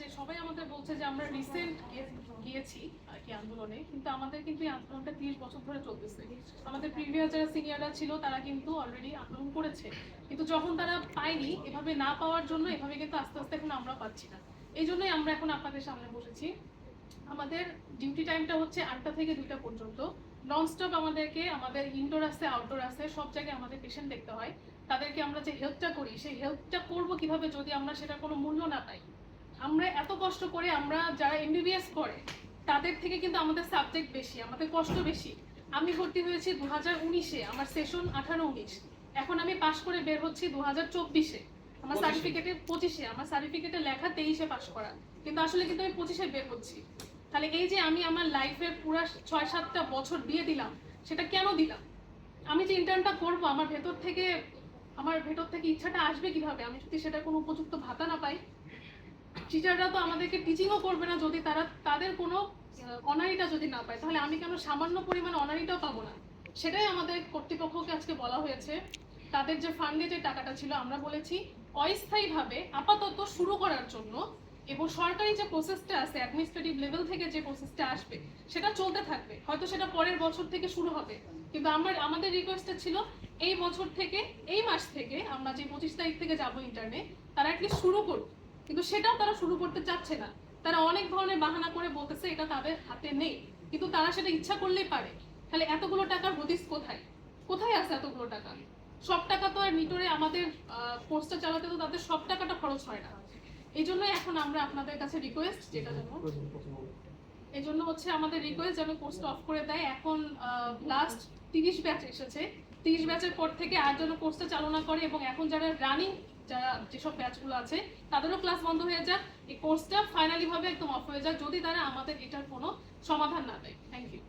যে সবাই আমাদের বলছে যে আমরা রিসেন্ট গিয়েছি আর কি আন্দোলনে, কিন্তু আমাদের কিন্তু এই আন্দোলনটা তিরিশ বছর ধরে চলতেছে। আমাদের প্রিভিয়াস যারা সিনিয়ররা ছিল, তারা কিন্তু অলরেডি আন্দোলন করেছে। কিন্তু যখন তারা পায়নি, এভাবে না পাওয়ার জন্য এভাবে কিন্তু আস্তে আস্তে এখন আমরা পাচ্ছি না। এই জন্যই আমরা এখন আপনাদের সামনে বসেছি। আমাদের ডিউটি টাইমটা হচ্ছে আটটা থেকে দুইটা পর্যন্ত। ননস্টপ আমাদেরকে, আমাদের ইনডোর আছে আউটডোর আছে, সব জায়গায় আমাদের পেশেন্ট দেখতে হয়। তাদেরকে আমরা যে হেল্পটা করি, সেই হেল্পটা করব কীভাবে যদি আমরা সেটা কোনো মূল্য না পাই? আমরা এত কষ্ট করে আমরা যারা এমবিবিএস করে তাদের থেকে কিন্তু আমাদের সাবজেক্ট বেশি আমাদের কষ্ট বেশি। আমি ভর্তি হয়েছি দু হাজার উনিশে আমার সেশন আঠারো উনিশ এখন আমি পাশ করে বের হচ্ছি দু হাজার চব্বিশে। আমার 25 সার্টিফিকেটে পঁচিশে আমার সার্টিফিকেটে লেখা তেইশে পাশ করা। কিন্তু আসলে কিন্তু আমি পঁচিশে বের হচ্ছি। তাহলে এই যে আমি আমার লাইফের পুরো ছয় সাতটা বছর দিয়ে দিলাম সেটা কেন দিলাম? আমি যে ইন্টার্নটা করব আমার ভেতর থেকে আমার ভেতর থেকে ইচ্ছাটা আসবে কীভাবে? আমি যদি সেটা কোনো উপযুক্ত ভাতা না পাই টিচাররা তো আমাদেরকে টিচিংও করবে না যদি তারা তাদের কোনো অনারিটা যদি না পায়, তাহলে আমি কেন সামান্য পরিমাণ অনারিটাও পাবো না? সেটাই আমাদের কর্তৃপক্ষকে আজকে বলা হয়েছে। তাদের যে ফান্ডে যে টাকাটা ছিল, আমরা বলেছি অস্থায়ীভাবে আপাতত শুরু করার জন্য এবং সরকারি যে প্রসেসটা আছে অ্যাডমিনিস্ট্রেটিভ লেভেল থেকে যে প্রসেসটা আসবে, সেটা চলতে থাকবে। হয়তো সেটা পরের বছর থেকে শুরু হবে। কিন্তু আমার, আমাদের রিকোয়েস্টটা ছিল এই বছর থেকে, এই মাস থেকে আমরা যে পঁচিশ তারিখ থেকে যাব ইন্টারনে তারা অ্যাটলিস্ট শুরু করুক। কিন্তু সেটাও তারা শুরু করতে চাচ্ছে না। তারা অনেক ধরনের বাহানা করে বলতেছে, এটা তাদের হাতে নেই। কিন্তু তারা সেটা ইচ্ছা করলেই পারে। তাহলে এতগুলো টাকার হদিস কোথায়? কোথায় আছে এতগুলো টাকা? সব টাকা তো আর নিটোরে আমাদের কোর্সটা চালাতে তো তাদের সব টাকাটা খরচ হয় না। এই জন্যই এখন আমরা আপনাদের কাছে রিকোয়েস্ট যেটা যেন এই জন্য হচ্ছে আমাদের রিকোয়েস্ট যেন কোর্সটা অফ করে দেয়। এখন লাস্ট তিরিশ ব্যাচ এসেছে। তিরিশ ব্যাচের পর থেকে আর যেন কোর্সটা চালনা করে এবং এখন যারা রানিং যারা যেসব ব্যাচগুলো আছে, তাদেরও ক্লাস বন্ধ হয়ে যাক। এই কোর্সটা ফাইনালি ভাবে একদম অফ হয়ে যাক, যদি তারা আমাদের এটার কোনো সমাধান না দেয়। Thank you